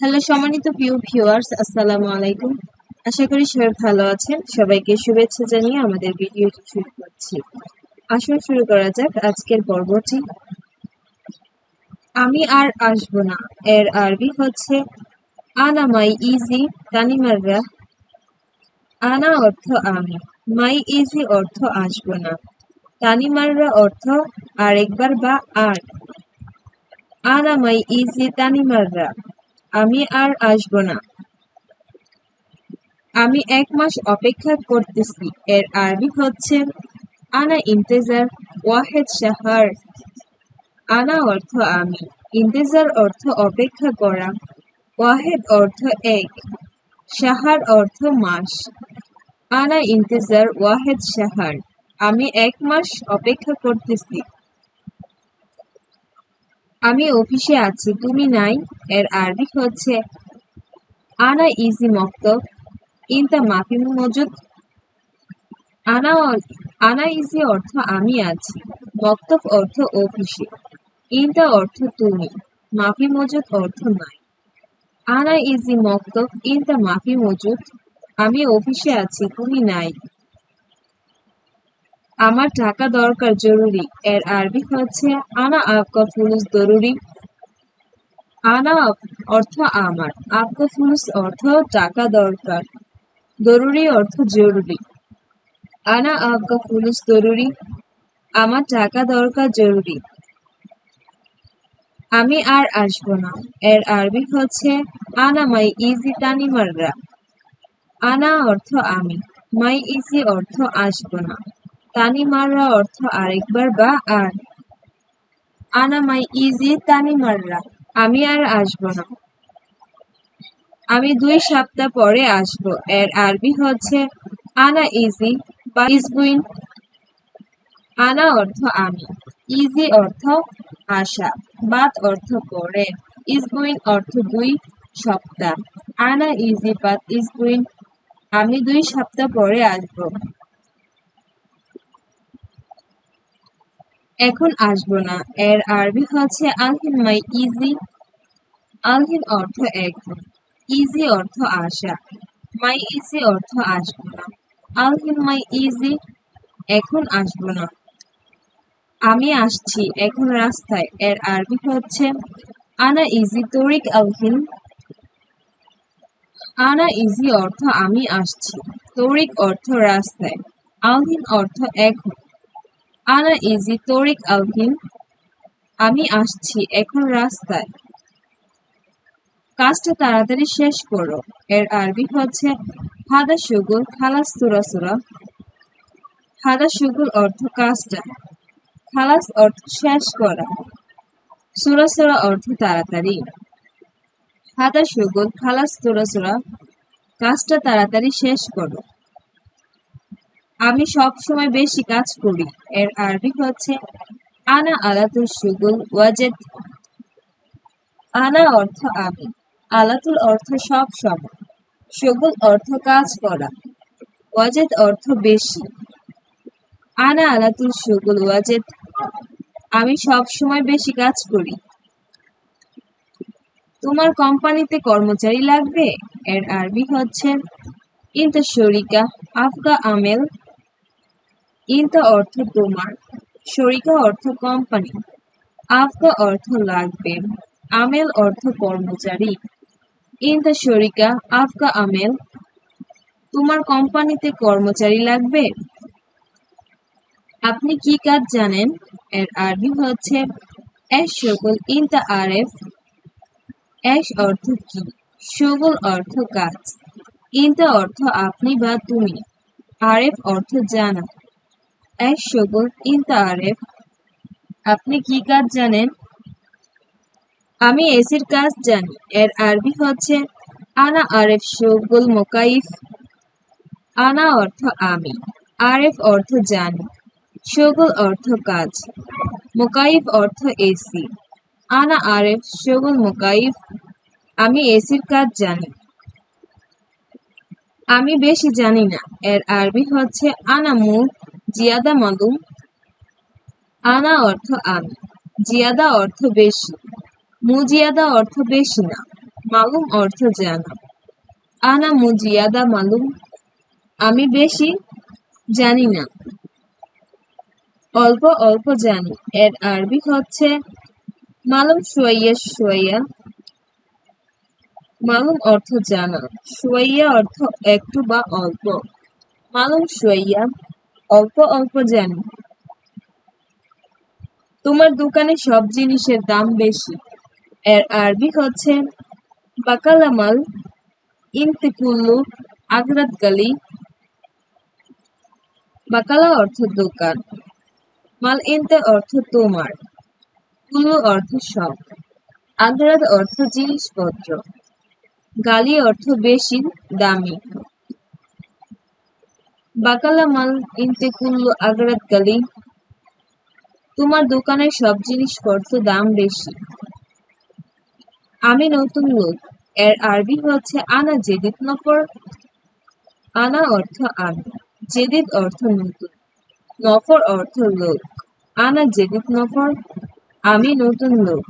Hello, সম্মানিত প্রিয় viewers আসসালামু আলাইকুম। আশা করি সবাই ভালো আছেন। সবাইকে শুভেচ্ছা জানিয়ে আমাদের ভিডিওটি শুরু করছি। আসুন শুরু করা যাক আজকের পর্বটি। আমি আর আসব না। এর আরবি হচ্ছে, আনা মাই ইজি তানিমাররা। আনা অর্থ আমি। মাই ইজি অর্থ আসব না। তানিমাররা অর্থ আরেকবার বা আর। আনা মাই ইজি তানিমাররা। আমি আর আসব না। আমি এক মাস অপেক্ষা করতেছি। এর আরবি হচ্ছে, আনা ইন্তেজার ওয়াহেদ শাহার। আনা অর্থ আমি, ইন্তেজার অর্থ অপেক্ষা করা, ওয়াহেদ অর্থ এক, শাহার অর্থ মাস। আনা ইন্তেজার ওয়াহেদ শাহার। আমি এক মাস অপেক্ষা করতেছি। আমি অফিসে আছি, তুমি নাই। এর আরবি হচ্ছে, আনা ইজি মক্তব ইনতা মাফি মজুদ। আনা আনা ইজি অর্থ আমি আছি, মক্তব অর্থ অফিসে। ইনতা অর্থ তুমি, মাফি মজুদ অর্থ নাই। আনা ইজি মক্তব ইনতা মাফি মজুদ, আমি অফিসে আছি, তুমি নাই। আমার টাকা দরকার জরুরি। এর আরবি হচ্ছে, আনা আপকা ফুলুস জরুরি আনা অর্থ আমার। আপকা ফুলুস অর্থ টাকা দরকার। জরুরি অর্থ জরুরি। আনা আপকা ফুলুস জরুরি আমার টাকা দরকার জরুরি। আমি আর আসব না। এর আরবি হচ্ছে, আনা মাই ইজি তানিমাররা আনা অর্থ আমি। মাই ইজি অর্থ আসব না। তানিমাররা অর্থ আরেকবার বা আর। আনা মাই ইজি তানিমাররা আমি আর আসব না। আমি দুই সপ্তাহ পরে আসব, এর আরবি হচ্ছে আনা ইজি বা ইসবুইন আনা অর্থ আমি, ইজি অর্থ আশা বাত অর্থ পরে ইসবুইন অর্থ দুই সপ্তাহ। আনা ইজি বাত ইসবুইন আমি দুই সপ্তাহ পরে আসব। এখন আসব না। এর আরবি হচ্ছে আলহিন মাই ইজি। আলহিন অর্থ এখন ইজি অর্থ আশা মাই ইজি অর্থ আসব না। আলহিন মাই ইজি, এখন আসব না। আমি আসছি, এখন রাস্তায়। এর আরবি হচ্ছে, আনা ইজি তরিক আলহিন আনা ইজি অর্থ আমি আসছি। তরিক অর্থ রাস্তায়। আলহিন অর্থ এখন। আনা ইজি তরিক আলহিন আমি আসছি, এখন রাস্তায়। কাজটা তাড়াতাড়ি শেষ করো। এর আরবি হচ্ছে, হাদা সুগুল, খালাস সুরা হাদা সুগুল অর্থ কাজটা। খালাস অর্থ শেষ করা। সুরা অর্থ তাড়াতাড়ি। হাদা সুগুল, খালাস সুরা। কাজটা তাড়াতাড়ি শেষ করো। আমি সব সময় বেশি কাজ করি। এর আরবি হচ্ছে, আনা আলাতুল সুগুল ওয়াজেদ। আনা অর্থ আমি। আলাতুল অর্থ সব সময়। সুগুল অর্থ কাজ করা। ওয়াজেদ অর্থ বেশি। আনা আলাতুল সুগুল ওয়াজেদ। আমি সব সময় বেশি কাজ করি। তোমার কোম্পানিতে কর্মচারী লাগবে? এর আরবি হচ্ছে, ইন্তা শরিকা আফগা আমেল ইনতা অর্থ তোমার, শরিকা অর্থ কোম্পানি আফগা অর্থ লাগবে, আমেল অর্থ কর্মচারী ইনতা শরিকা আফগা আমেল, তোমার কোম্পানিতে কর্মচারী লাগবে। আপনি কি কাজ জানেন? এর আরবি হচ্ছে, এস সকল ইনতা আরেফ এস অর্থ কি? সকল অর্থ কাজ ইনতা অর্থ আপনি বা তুমি আরেফ অর্থ জানা। সবল ইনতা আরেফ আপনি কি কাজ জানেন? আমি এসির কাজ জানি। এর আরবি হচ্ছে, আনা আরেফ সবুল মোকাইফ। আনা অর্থ আমি। আরেফ অর্থ জানি। সগুল অর্থ কাজ। মোকাইফ অর্থ এসি। আনা আরেফ সগুল মোকাইফ। আমি এসির কাজ জানি। আমি বেশি জানি না। এর আরবি হচ্ছে, আনা মুখ জিয়াদা মালুম আনা অর্থ আমি। জিয়াদা অর্থ বেশি। মুজিয়াদা অর্থ বেশি না, মালুম অর্থ জানা। আনা মুজিয়াদা মালুম। আমি বেশি জানি না। অল্প অল্প জানি। এর আরবি হচ্ছে মালুম সোয়াইয়া সোয়াইয়া। মালুম অর্থ জানা। সোয়াইয়া অর্থ একটু বা অল্প। মালুম সোয়াইয়া। অল্প অল্প জানি তোমার দোকানে সব জিনিসের দাম বেশি। এর আরবি হচ্ছে, বাকালামাল, ইন্তেকুল্লু, আগ্রাত গালি। বাকালা অর্থ দোকান, মাল ইনতে অর্থ তোমার কুলু অর্থ সব, আগ্রাত অর্থ জিনিসপত্র, গালি অর্থ বেশি, দামি। বাকালা মাল ইনতে কুল্লু আগ্রাত গালি তোমার দোকানের সব জিনিসপত্র দাম বেশি। আমি নতুন লোক। এর আরবি হচ্ছে আনা জেদিদ নফর। আনা অর্থ আমি, জেদিদ অর্থ নতুন। নফর অর্থ লোক। আনা জেদিদ নফর, আমি নতুন লোক।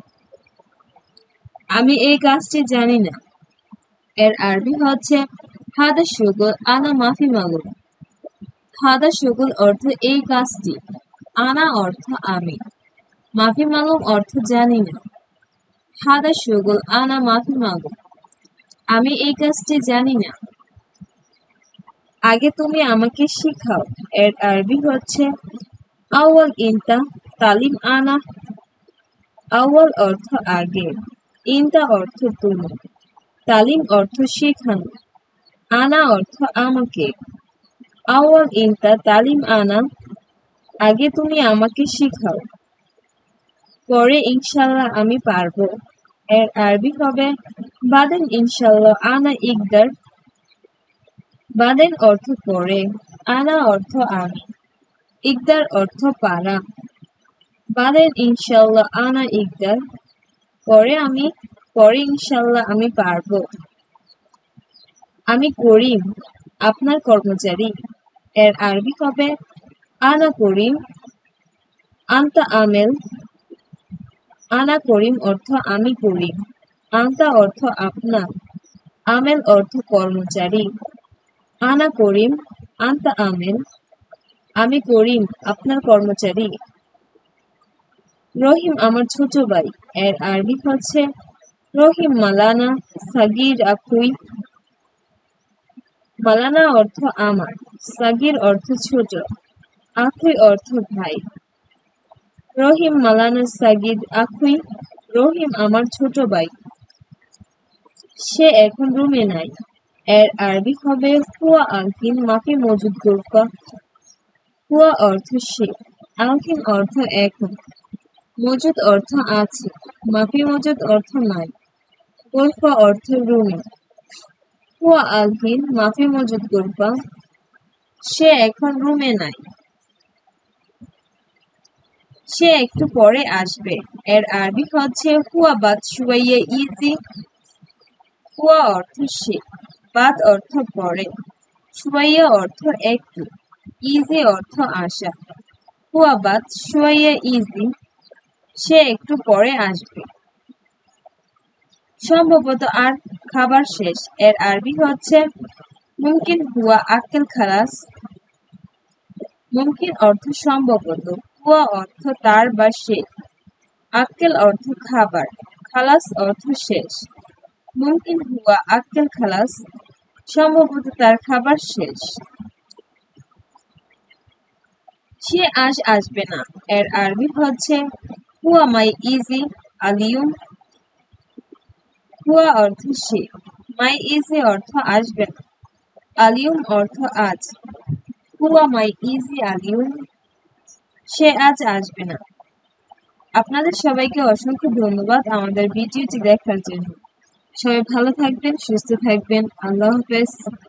আমি এই কাজটি জানি না। এর আরবি হচ্ছে, হাদা সুগুল আনা মাফি মালুম হাদা সুগুল অর্থ এই কাজটি আনা অর্থ আমি। মাফি মালুম অর্থ জানি না। হাদা সুগুল, আনা মাফি মালুম আমি এই কাজটি জানি না। আগে তুমি আমাকে শিখাও। এর আরবি হচ্ছে আওয়াল ইনতা তালিম আনা। আওয়াল অর্থ আগে, ইনতা অর্থ তুমি। তালিম অর্থ শেখানো। আনা অর্থ আমাকে। আওয়াল ইনতা তালিম আনা, আগে তুমি আমাকে শিখাও। পরে ইনশাল্লাহ আমি এর আরবি হবে, বাদেন ইনশাল্লাহ আনা ইকদার, বাদেন অর্থ পরে, আনা অর্থ আমি ইকদার অর্থ পারা। বাদেন ইনশাল্লাহ আনা ইকদার, পরে আমি, পরে ইনশাল্লাহ আমি পারব। আমি করিম, আপনার কর্মচারী। এর আরবি হবে আনা করিম, আন্তা আমেল আনা করিম অর্থ আমি করিম আন্তা অর্থ আপনার, আমেল অর্থ কর্মচারী, আনা করিম, আন্তা আমেল, আমি করিম, আপনার কর্মচারী। রহিম আমার ছোট ভাই, এর আরবি হচ্ছে রহিম মালানা সাগির আকুই। মালানা অর্থ আমার, সাগির অর্থ ছোট, আখুই অর্থ ভাই। রহিম মালানা সাগির আখুই, রহিম আমার ছোট ভাই। সে এখন রুমে নাই, এর আরবি হবে, হুয়া আলকিন মাফি মজুদ গোরফা হুয়া অর্থ সে আলকিন অর্থ এখন। মজুদ অর্থ আছে মাফি মজুদ অর্থ নাই। গোরফা অর্থ রুমে। আলকিন মাফি মজুদ সে এখন রুমে নাই। সে একটু পরে আসবে। এর আরবি হচ্ছে, হুয়া বাদ ইজি। হুয়া অর্থ সে বাদ অর্থ পরে। শুয়াইয়া অর্থ একটু, ইজি অর্থ আসা। হুয়া বাদ শুয়াইয়া ইজি, সে একটু পরে আসবে। সম্ভবত আর খাবার শেষ। এর আরবি হচ্ছে মুমকিন হুয়া আক্কেল খালাস। মুমকিন অর্থ সম্ভবত। হুয়া অর্থ তার বা সে। আক্কেল অর্থ খাবার। খালাস অর্থ শেষ। মুমকিন হুয়া আক্কেল খালাস সম্ভবত তার খাবার শেষ। সে আজ আসবে না। এর আরবি হচ্ছে, হুয়া মাই ইজি আলিউম হুয়া অর্থ সে। মাই ইজে অর্থ আসবে না। আলিউম অর্থ আজ। হুয়া মাই ইজি আলিউম। সে আজ আসবে না। আপনাদের সবাইকে অসংখ্য ধন্যবাদ আমাদের ভিডিওটি দেখার জন্য। সবাই ভালো থাকবেন, সুস্থ থাকবেন। আল্লাহ হাফেজ।